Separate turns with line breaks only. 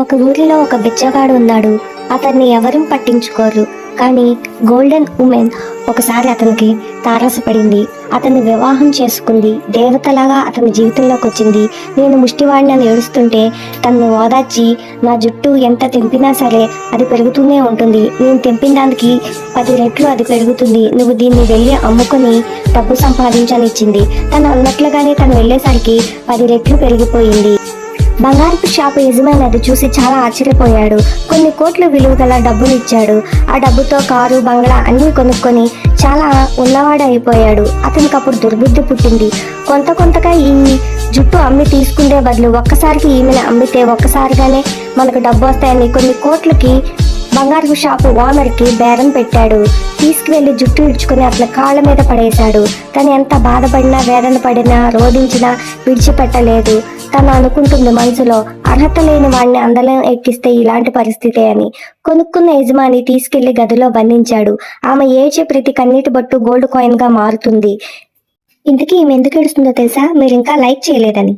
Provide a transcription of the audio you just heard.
ఒక ఊరిలో ఒక బిచ్చగాడు ఉన్నాడు. అతన్ని ఎవరూ పట్టించుకోరు. కానీ గోల్డెన్ ఉమెన్ ఒకసారి అతనికి తారసపడింది అతన్ని వివాహం చేసుకుంది. దేవతలాగా అతని జీవితంలోకి వచ్చింది. నేను ముష్టివాడిని అని ఏడుస్తుంటే తనను ఓదార్చి నా జుట్టు ఎంత తెంపినా సరే అది పెరుగుతూనే ఉంటుంది. నేను తెంపిన దానికి పది రెట్లు అది పెరుగుతుంది. నువ్వు దీన్ని వెళ్ళి అమ్ముకొని డబ్బు సంపాదించని ఇచ్చింది తను అన్నట్లుగానే తను వెళ్ళేసరికి పది రెట్లు పెరిగిపోయింది. బంగారపు షాపు యజమాని అది చూసి చాలా ఆశ్చర్యపోయాడు. కొన్ని కోట్ల విలువ గల డబ్బులు ఇచ్చాడు. ఆ డబ్బుతో కారు బంగ్లా అన్నీ కొనుక్కొని చాలా ఉన్నవాడు అయిపోయాడు. అతనికి అప్పుడు దుర్బుద్ధి పుట్టింది. కొంత కొంతగా ఈ జుట్టు అమ్మి తీసుకునే బదులు ఒక్కసారికి ఈమెను అమ్మితే ఒక్కసారిగానే మనకు డబ్బు వస్తాయని కొన్ని కోట్లకి బంగారు షాపు ఓనర్కి బేరం పెట్టాడు. తీసుకువెళ్ళి జుట్టు ఇడ్చుకుని అట్లా కాళ్ళ మీద పడేశాడు. తను ఎంత బాధపడినా వేదన పడినా రోధించినా విడిచిపెట్టలేదు. తను అనుకుంటుంది మనసులో. అర్హత లేని వాడిని అందలం ఎక్కిస్తే ఇలాంటి పరిస్థితే అని. కొనుక్కున్న యజమాని తీసుకెళ్ళి గదిలో బంధించాడు. ఆమె ఏడ్చే ప్రతి కన్నీటి బట్టు గోల్డ్ కాయిన్గా మారుతుంది. ఇంతకీ ఈమె ఎందుకు ఏడుస్తుందో తెలుసా? మీరు ఇంకా లైక్ చేయలేదని.